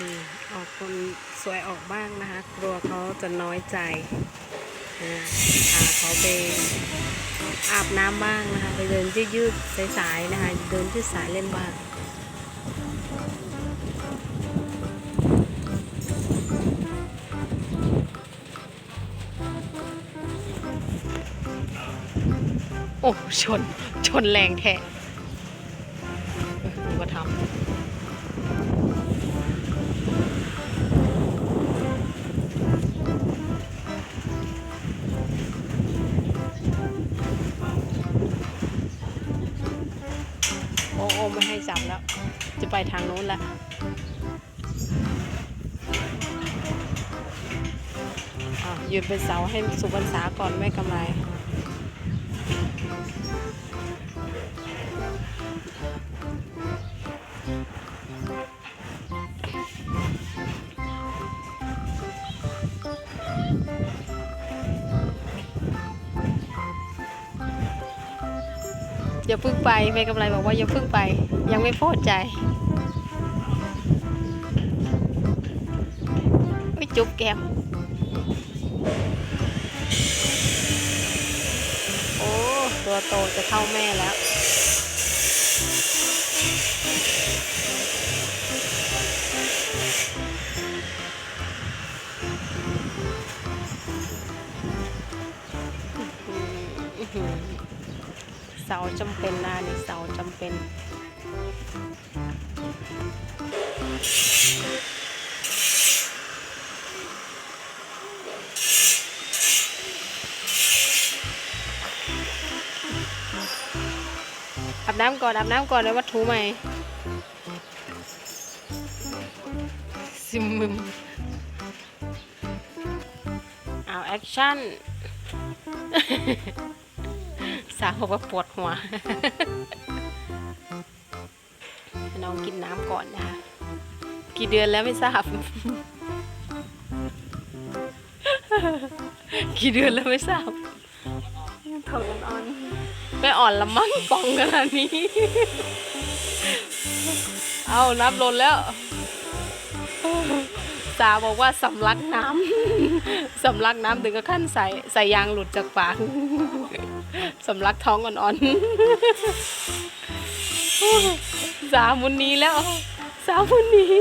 อออกคนสวยออกบ้างนะคะ กลัวเขาจะน้อยใจอาพาเขาไปอาบน้ำบ้างนะคะ ไปเดินยืดๆสายๆนะคะ เดินยืดสายเล่นบ้างโอ้ชน ชนแรงแท้ ละยืนเป็นเสาให้สุพรรษาก่อนแม่กำไรอย่าเพึ่งไปแม่กำไรบอกว่าอย่าเพึ่งไป ยังไม่พอใจ จุ๊บแก้มโอ้ ตัวโตจะเข้าแม่แล้วเสาจำเป็นนะนี่เสาจำเป็น น้ำก่อนอาบน้ำก่อนเลยวัตถุใหม่ซิมมึมเอาแอคชั่นสาวบอกว่าปวดหัวให้น้องกินน้ำก่อนนะคะ กี่เดือนแล้วไม่ทราบ กี่เดือนแล้วไม่ทราบท้องอ่อน ไม่อ่อนละมั้งปองขนาดนี้ เอานับลนแล้วสาบอกว่าสำลักน้ำ สำลักน้ำถึงกับขั้นใส่ใส่ยางหลุดจากปาก สำลักท้องอ่อนๆสามุนนี้แล้ว สามุนนี้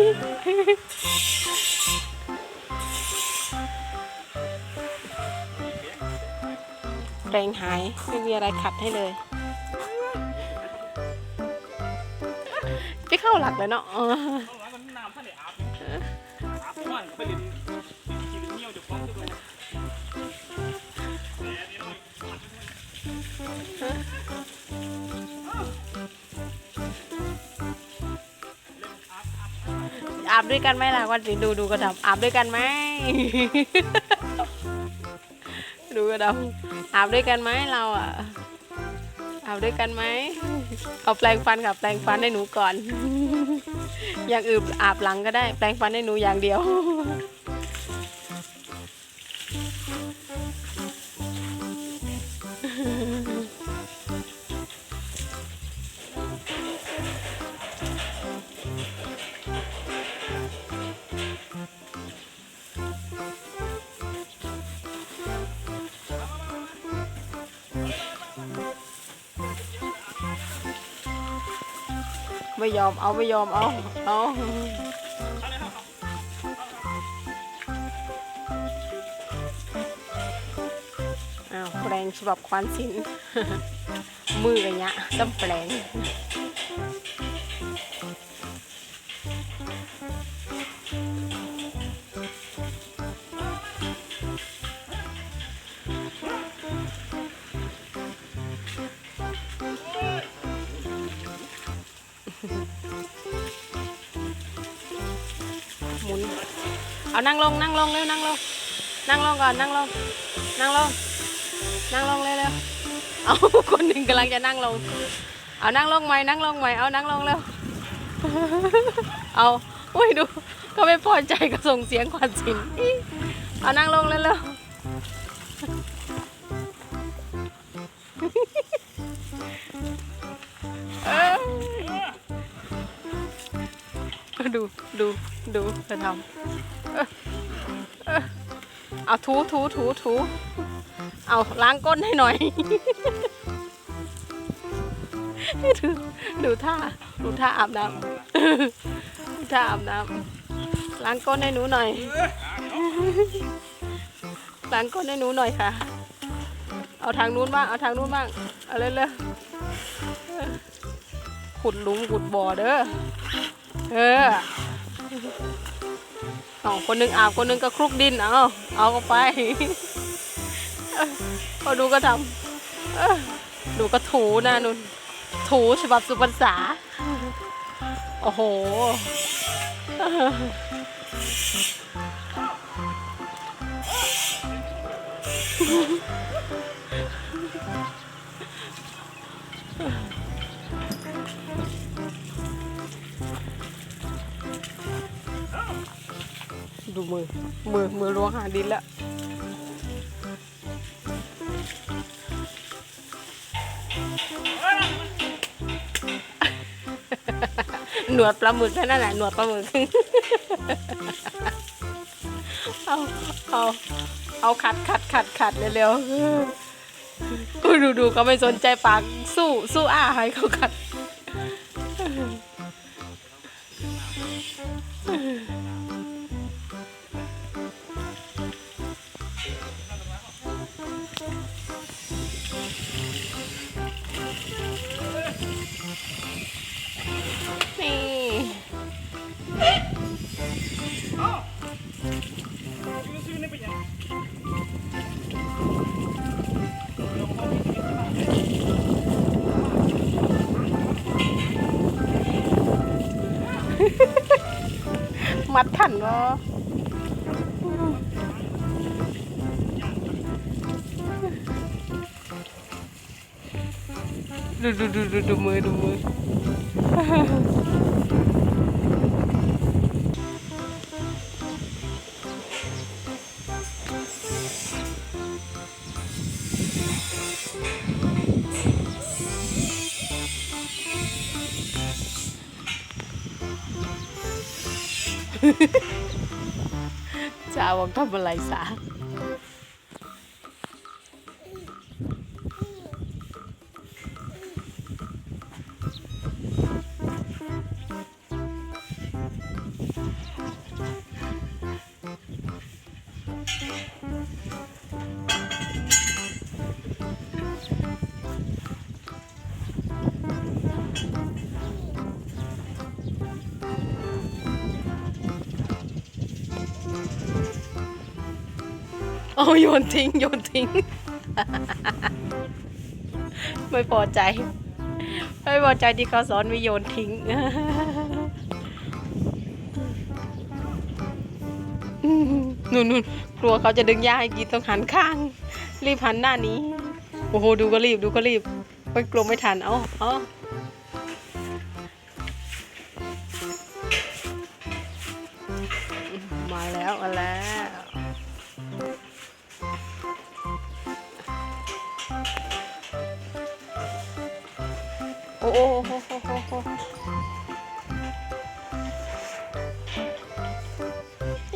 แรงหายไม่มีอะไรขัดให้เลยไปเข้าหลักเลยเนาะอาบเนี่ยอาบทุกวันก็ไปเรียนกินเหนียวจากฟองทุกวันแต่นี่น้อยอาบด้วยกันไหมล่ะวันนี้ดูดูกระดับอาบด้วยกันไหม ดูกระดับ อาบด้วยกันไหมเราอะอาบด้วยกันไหมเอาแปลงฟันกับแปลงฟันให้หนูก่อน อย่างอื่นอาบหลังก็ได้ แปลงฟันให้หนูอย่างเดียว ไม่ยอมเอาไม่ยอมเอาเอาอ้าวแปลงฉบับควานสินมือกันเนี้ยต้องแปลง เอานั่งลงนั่งลงเร็วนั่งลงนั่งลงก่อนนั่งลงนั่งลงนั่งลงเร็วๆเอาคนหนึ่งกำลังจะนั่งลง เอานั่งลงใหม่นั่งลงใหม่เอานั่งลงเร็วเอาอุ้ยดูก็ไม่พอใจก็ส่งเสียงขวัญสินเอานั่งลงเร็วๆเออดูดูดูเธอทำ เอาถูถูถูถูเอาล้างก้นให้หน่อย ดูดูท่าดูท่าอาบน้ำดูท่าอาบน้ำล้างก้นให้หนูหน่อยล้างก้นให้หนูหน่อยค่ะ เอาทางนู้นบ้าง เอาทางนู้นบ้าง เอาเร็วๆขุดหลุมขุดบ่อเด้อ เออ องคนหนึ่งอาบคนหนึ่งก็คลุกดินเอาเอาเข้าไปพอดูก็ทำดูก็ถูนะนุ่นถูฉบับสุพรรษาโอ้โห ดูมือ มือ มือล้วงหาดินแล้วหนวดปลาหมึกแค่นั้นแหละหนวดปลาหมึก เอา เอา เอาขัดขัดขัดขัดเร็วๆกูดูดูก็ไม่สนใจปากสู้สู้อ้าให้เขาขัด มัดขันก็ดูดูดูดูดูมือดูมือ จะเอาทำอะไรสา เอาโยนทิ้งโยนทิ้ง ไม่พอใจ ไม่พอใจที่เขาสอนไม่โยนทิ้งนู่นนู่นกลัวเขาจะดึงย่าให้กินต้องหันข้าง รีบหันหน้านี้ โอ้โห ดูก็รีบดูก็รีบ ไปกลัวไม่ทัน เอาเอามา อ้โอ้โอ้โอ้โอ้โอ้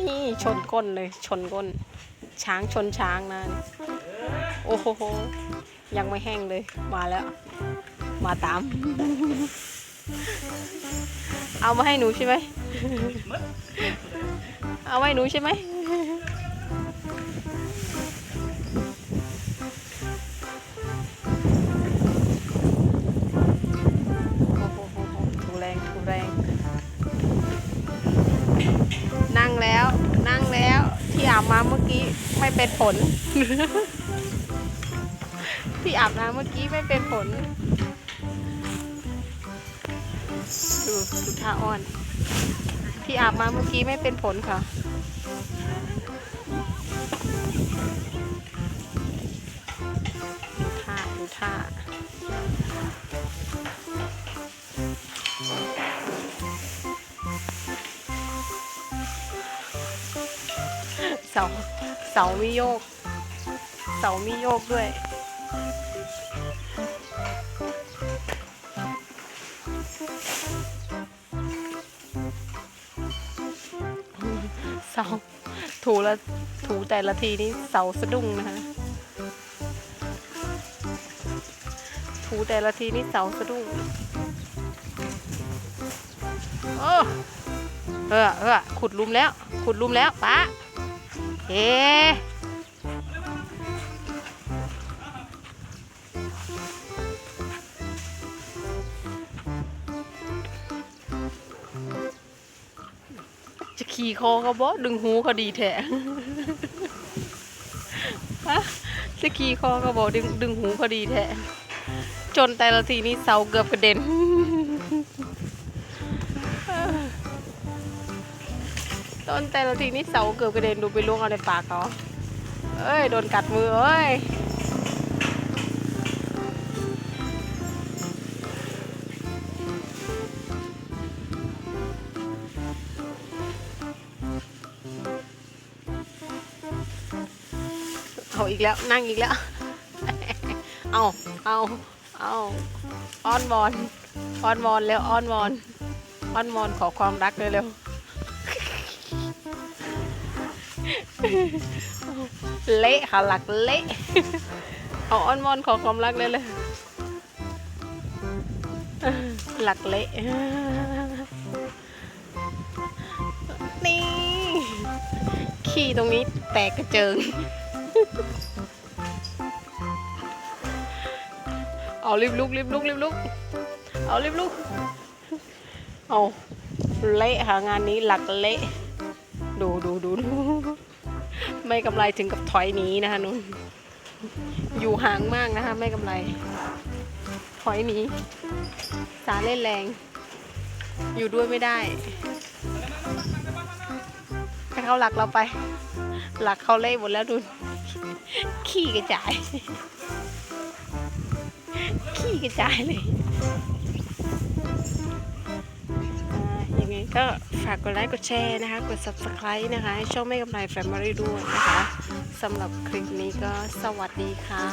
นี่ชนก้นเลยชนก้น ช้างชนช้างนะนี่โอ้โหยังไม่แห้งเลยมาแล้ว มาตาม เอามาให้หนูใช่ไหม เอาไว้หนูใช่ไหม มาเมื่อกี้ไม่เป็นผล ที่อาบน้ำเมื่อกี้ไม่เป็นผล ดูดูท่าอ้อน ที่อาบมาเมื่อกี้ไม่เป็นผลค่ะดูท่าดูท่า เสาเสามีโยก เสามีโยกด้วย เสาถูละถูแต่ละทีนี่เสาสะดุ้งนะคะถูแต่ละทีนี่เสาสะดุ้งโอ้เออเออขุดลุมแล้ว ขุดลุมแล้วป้า เจะขี่คอเขาบ่ดึงหูเขาดีแท้ฮะจะขี่คอเขาบ่ดึงดึงหูเขาดีแท้จนแต่ละทีนี้เสาเกือบกระเด็น นแต่ละทีนี้เสาเกือบกระเด็นดูไปล่วงเอาในปากเขาเอ้ย โดนกัดมือเอ้ยเอาอีกแล้วนั่งอีกแล้ว เอาเอาเอาอ้อนวอนอ้อนวอนแล้วอ้อนวอนอ้อนวอนขอความรักเร็ว เละค่ะหลักเละเอาอ้อนวอนขอความรักเลยเลยหลักเละนี่ขี้ตรงนี้แตกกระเจิง เอารีบลุกรีบลุกรีบลุกเอารีบลุกเอาเละค่ะงานนี้หลักเละ ดูดูดูดู ไม่กำไรถึงกับถอยหนีนะคะนุ่นอยู่ห่างมากนะคะ ไม่กำไร ถอยหนีสาเล่นแรง อยู่ด้วยไม่ได้ให้เขาหลักเราไป หลักเขาเละหมดแล้วดูขี้กระจาย ขี้กระจายเลย ก็ฝากกดไลค์กดแชร์นะคะ กด subscribe นะคะ ให้ช่องไม่กำไรแฟมิลี่ด้วยนะคะสำหรับคลิปนี้ก็สวัสดีค่ะ